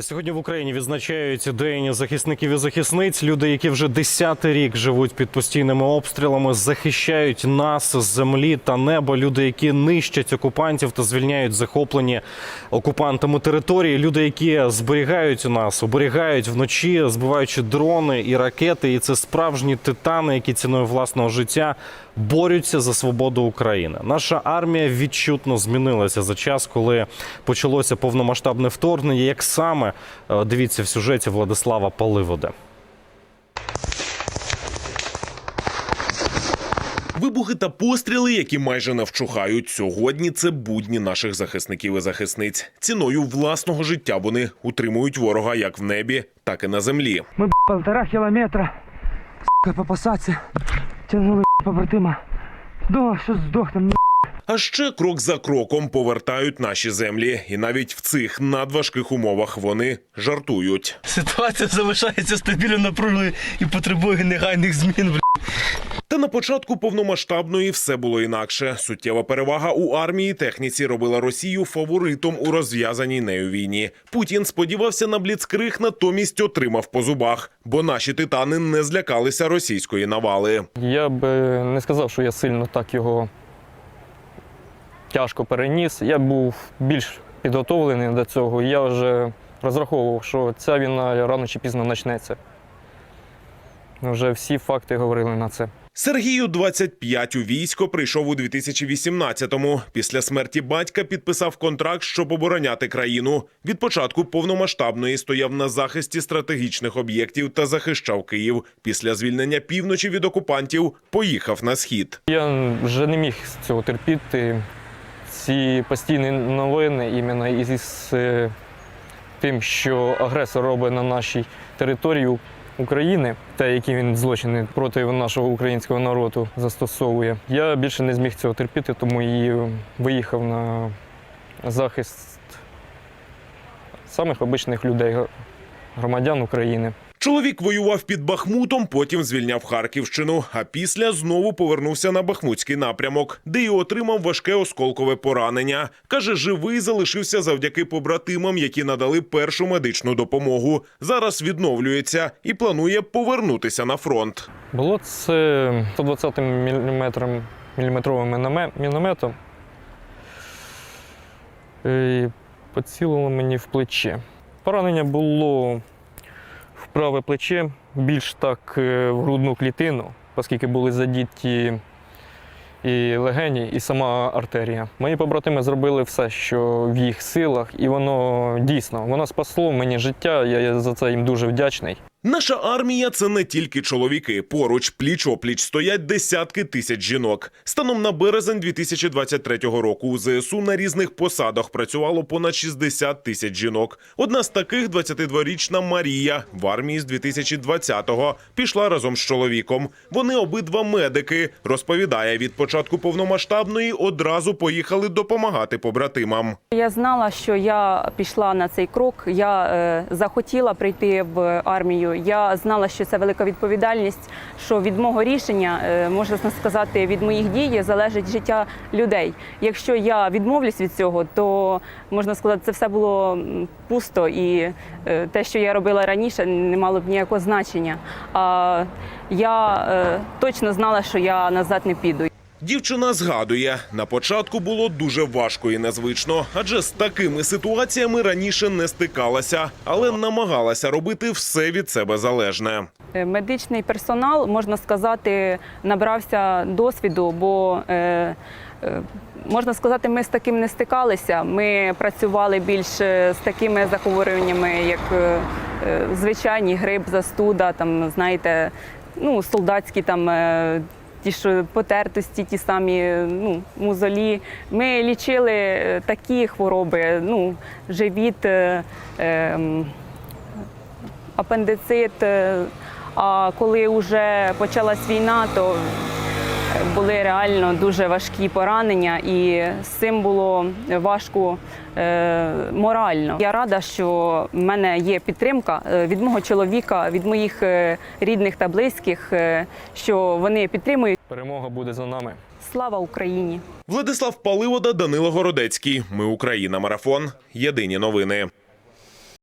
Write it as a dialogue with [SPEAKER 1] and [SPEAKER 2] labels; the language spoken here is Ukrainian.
[SPEAKER 1] Сьогодні в Україні відзначають День захисників і захисниць. Люди, які вже десятий рік живуть під постійними обстрілами, захищають нас з землі та неба. Люди, які нищать окупантів та звільняють захоплені окупантами території. Люди, які зберігають нас, оберігають вночі, збиваючи дрони і ракети. І це справжні титани, які ціною власного життя борються за свободу України. Наша армія відчутно змінилася за час, коли почалося повномасштабне вторгнення. Як саме Е, дивіться в сюжеті Владислава Поливода.
[SPEAKER 2] Вибухи та постріли, які майже не вчухають сьогодні. Це будні наших захисників і захисниць. Ціною власного життя вони утримують ворога як в небі, так і на землі.
[SPEAKER 3] Мы б, полтора километра сука, по посадці тягнули б, побратима. Думав, що здохнем.
[SPEAKER 2] А ще крок за кроком повертають наші землі, і навіть в цих надважких умовах вони жартують.
[SPEAKER 4] Ситуація залишається стабільно напруженою і потребує негайних змін.
[SPEAKER 2] Та на початку повномасштабної все було інакше. Суттєва перевага у армії техніці робила Росію фаворитом у розв'язаній нею війні. Путін сподівався на бліцкриг, натомість отримав по зубах, бо наші титани не злякалися російської навали.
[SPEAKER 5] Я би не сказав, що я сильно так його тяжко переніс. Я був більш підготовлений до цього. Я вже розраховував, що ця війна рано чи пізно почнеться. Вже всі факти говорили на це.
[SPEAKER 2] Сергію 25 у військо прийшов у 2018-му. Після смерті батька підписав контракт, щоб обороняти країну. Від початку повномасштабної стояв на захисті стратегічних об'єктів та захищав Київ. Після звільнення півночі від окупантів поїхав на схід.
[SPEAKER 5] Я вже не міг цього терпіти. Ці постійні новини іменно із е, тим, що агресор робить на нашій території України, те, які він злочини проти нашого українського народу застосовує. Я більше не зміг цього терпіти, тому і виїхав на захист самих обичних людей, громадян України.
[SPEAKER 2] Чоловік воював під Бахмутом, потім звільняв Харківщину, а після знову повернувся на Бахмутський напрямок, де й отримав важке осколкове поранення. Каже, живий залишився завдяки побратимам, які надали першу медичну допомогу. Зараз відновлюється і планує повернутися на фронт.
[SPEAKER 5] Було це 120 мм, міліметровим міноме- мінометом. І поцілило мені в плече. Поранення було праве плече, більш так е, в грудну клітину, оскільки були задіті і легені, і сама артерія. Мої побратими зробили все, що в їх силах, і воно дійсно воно спасло мені життя. Я за це їм дуже вдячний.
[SPEAKER 2] Наша армія це не тільки чоловіки. Поруч пліч-опліч стоять десятки тисяч жінок. Станом на березень 2023 року у ЗСУ на різних посадах працювало понад 60 тисяч жінок. Одна з таких 22-річна Марія в армії з 2020-го пішла разом з чоловіком. Вони обидва медики. Розповідає, від початку повномасштабної одразу поїхали допомагати побратимам.
[SPEAKER 6] Я знала, що я пішла на цей крок. Я е, захотіла прийти в армію. Я знала, що це велика відповідальність. Що від мого рішення, е, можна сказати, від моїх дій залежить життя людей. Якщо я відмовлюсь від цього, то можна сказати, це все було пусто, і е, те, що я робила раніше, не мало б ніякого значення. А я е, точно знала, що я назад не піду.
[SPEAKER 2] Дівчина згадує, на початку було дуже важко і незвично, адже з такими ситуаціями раніше не стикалася, але намагалася робити все від себе залежне.
[SPEAKER 6] Е, Медичний персонал, можна сказати, набрався досвіду, бо е, е, можна сказати, ми з таким не стикалися. Ми працювали більш з такими захворюваннями, як звичайні грип, застуда, там знаєте, ну солдатські там. Ті ж потертості, ті самі ну, музолі. Ми лічили е, такі хвороби, ну, живіт, е, е, апендицит. А коли вже почалась війна, то були реально дуже важкі поранення, і з цим було важко е, морально. Я рада, що в мене є підтримка е, від мого чоловіка, від моїх е, рідних та близьких, що вони підтримують.
[SPEAKER 5] Перемога буде за нами.
[SPEAKER 6] Слава Україні!
[SPEAKER 2] Владислав Паливода, Данило Городецький. Ми Україна. Марафон. Єдині новини.